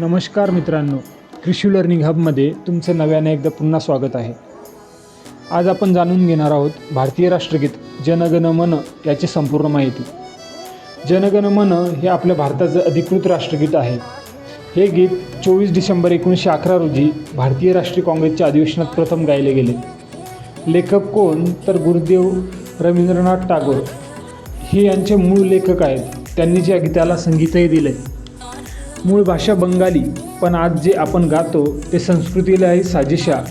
नमस्कार मित्रांनो कृषी लर्निंग हबमध्ये तुमचं नव्याने एकदा पुन्हा स्वागत आहे. आज आपण जाणून घेणार आहोत भारतीय राष्ट्रगीत जनगण मन याची संपूर्ण माहिती. जनगण मन हे आपल्या भारताचं अधिकृत राष्ट्रगीत आहे. हे गीत चोवीस डिसेंबर एकोणीसशे अकरा रोजी भारतीय राष्ट्रीय काँग्रेसच्या अधिवेशनात प्रथम गायले गेले. लेखक कोण तर गुरुदेव रवींद्रनाथ टागोर. हे यांचे मूळ लेखक आहेत. त्यांनी ज्या गीताला संगीतही दिले मूळ भाषा बंगाली पण आज जे आपण गातो ते संस्कृतीलाही साजेशा.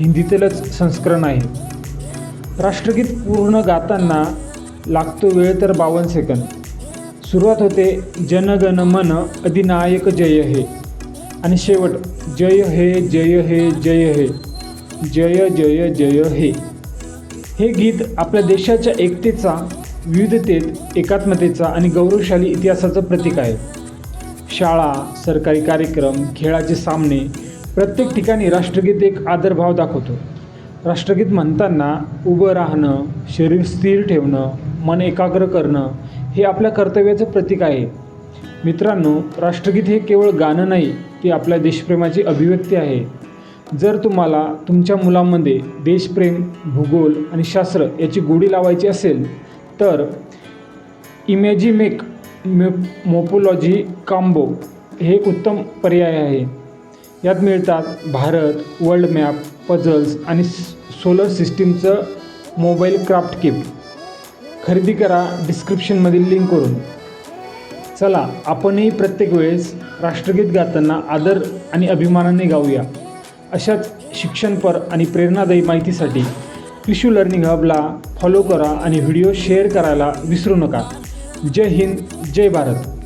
हिंदीतीलच संस्करण आहे. राष्ट्रगीत पूर्ण गाताना लागतो वेळ तर बावन्न सेकंद. सुरुवात होते जनगण मन अधिनायक जय हे. आणि शेवट जय हे जय हे जय हे. जय जय जय हे. हे गीत आपल्या देशाच्या एकतेचा विविधतेत एकात्मतेचा आणि गौरवशाली इतिहासाचं प्रतीक आहे. शाळा सरकारी कार्यक्रम खेळाचे सामने प्रत्येक ठिकाणी राष्ट्रगीत एक आदरभाव दाखवतो. राष्ट्रगीत म्हणताना उभं राहणं शरीर स्थिर ठेवणं मन एकाग्र करणं हे आपल्या कर्तव्याचं प्रतीक आहे. मित्रांनो राष्ट्रगीत हे केवळ गाणं नाही ते आपल्या देशप्रेमाची अभिव्यक्ती आहे. जर तुम्हाला तुमच्या मुलांमध्ये देशप्रेम भूगोल आणि शास्त्र याची गोडी लावायची असेल तर इमॅजिमेक मे मोपोलॉजी काम्बो हे एक उत्तम पर्याय आहे. यात मिळतात भारत वर्ल्ड मॅप पझल्स आणि सोलर सिस्टीमचं मोबाईल क्राफ्ट किट खरेदी करा डिस्क्रिप्शनमधील लिंक करून चला आपणही प्रत्येक वेळेस राष्ट्रगीत गाताना आदर आणि अभिमानाने गाऊया. अशाच शिक्षणपर आणि प्रेरणादायी माहितीसाठी कृषी लर्निंग हबला फॉलो करा आणि व्हिडिओ शेअर करायला विसरू नका. जय हिंद जय भारत.